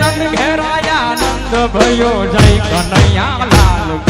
Nand ઘેરાયા Nand ભયો Jay Kanaiya Lal